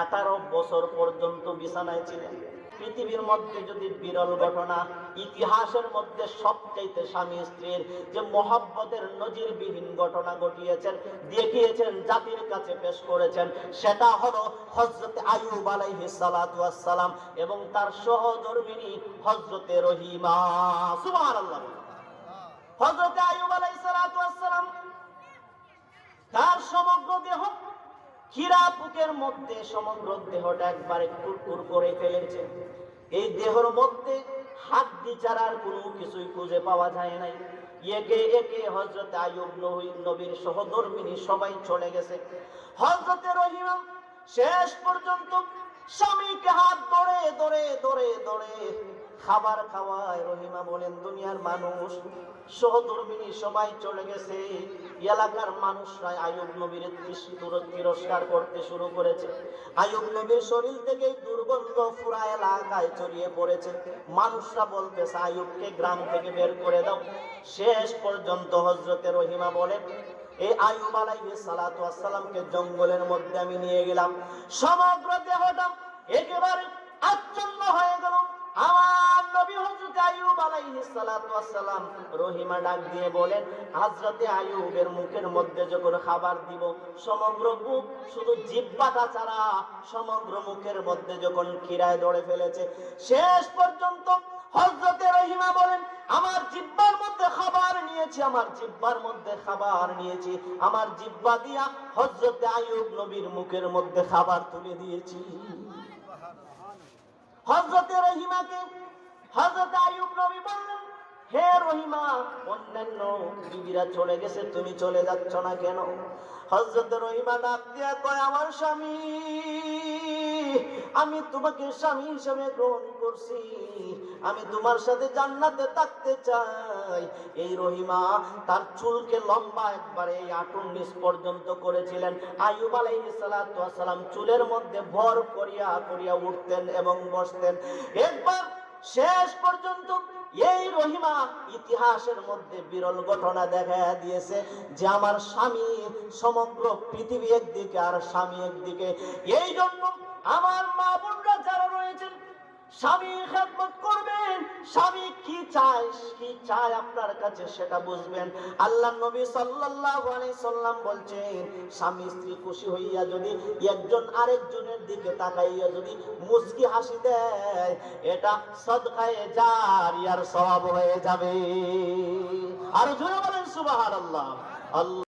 18 বছর পর্যন্ত বিছানায় ছিলেন। পৃথিবীর মধ্যে যদি বিরল ঘটনা, ইতিহাসের মধ্যে সবচাইতে স্বামী স্ত্রীর যে মহব্বতের নজিরবিহীন ঘটনা ঘটিয়েছেন, দেখিয়েছেন, জাতির কাছে পেশ করেছেন, সেটা হলো হজরতে আয়ুব আলাইহিস সালাতু সালাম এবং তার সহধর্মিনী হজরতে রহিমা। সুবহানাল্লাহ। হজরতে আয়ুব আলাইহিস পুকের মধ্যে সমগ্র দেহটা একবারে কুরকুর করে ফেলেছে। এই দেহর মধ্যে হাড্ডি ছাড়ার কোনো কিছুই খুঁজে পাওয়া যায় নাই। একে একে হজরত আয়ুব নবী- নবীর সহধর্মিনী সবাই চলে গেছে। হজরতে রহিমা শেষ পর্যন্ত স্বামীকে হাত ধরে ধরে ধরে ধরে খাবার খাওয়ায় রহিমা বলেন, দুনিয়ার মানুষ, সহধর্মিনী সবাই চলে গেছে। এলাকার মানুষরা আয়ুব নবীর তিরস্কার করতে শুরু করেছে। আয়ুব নবীর শরীর থেকে দুর্গন্ধ পুরা এলাকায় ছড়িয়ে পড়েছে। মানুষরা বলতেছে আয়ুবকে গ্রাম থেকে বের করে দাও। শেষ পর্যন্ত হজরতে রহিমা বলেন এই আয়ুব আলাইহিস সালাতু ওয়াস জঙ্গলের মধ্যে আমি নিয়ে গেলাম। সমগ্র দেহটা একেবারে আইয়ুব আলাইহিস সালাতু ওয়াস সালাম রহিমা ডাক দিয়ে বলেন, হযরতে আইয়ুবের মুখের মধ্যে যখন খাবার দিব, সমগ্র শুধু জিহ্বাটা ছাড়া সমগ্র মুখের মধ্যে যখন খিরায় ফেলেছে, শেষ পর্যন্ত হযরতে রহিমা বলেন, আমার জিব্বার মধ্যে খাবার নিয়েছি, আমার জিব্বার মধ্যে খাবার নিয়েছি, আমার জিব্বা দিয়া হযরতে আইয়ুব নবীর মুখের মধ্যে খাবার তুলে দিয়েছি। হযরতে রহিমাকে হে রহিমা, অন্যান্য বিবিরা চলে গেছে, তুমি চলে যাচ্ছ না কেন? হযরত রহিমা ডাক দিয়া কয়, আমার স্বামী, আমি তোমাকে স্বামী হিসেবে গ্রহণ করছি। আমি তোমার সাথে জান্নাতে থাকতে চাই। এই রহিমা তার চুলকে লম্বা একবারে এই আটুর নিচ পর্যন্ত করেছিলেন। আয়ুব ওয়াস সালাম চুলের মধ্যে ভর করিয়া করিয়া উঠতেন এবং বসতেন। একবার শেষ পর্যন্ত এই রহিমা ইতিহাসের মধ্যে বিরল ঘটনা দেখা দিয়েছে যে আমার স্বামী সমগ্র পৃথিবী একদিকে আর স্বামী একদিকে। এই জন্য আমার মা বোনরা যারা রয়েছেন স্বামী খেদমত করবেন, স্বামী কি চায় কি চায় আপনার কাছে সেটা বুঝবেন। আল্লাহ নবী সাল্লাল্লাহু আলাইহি সাল্লাম বলছেন, স্বামী স্ত্রী খুশি হইয়া যদি একজন আরেকজনের দিকে তাকাইয়া যদি মুস্কি হাসি দেয়, এটা সদকায়ে জারিয়ার সওয়াব হয়ে যাবে। আর জোরে বলেন, সুবহানাল্লাহ। আল্লাহ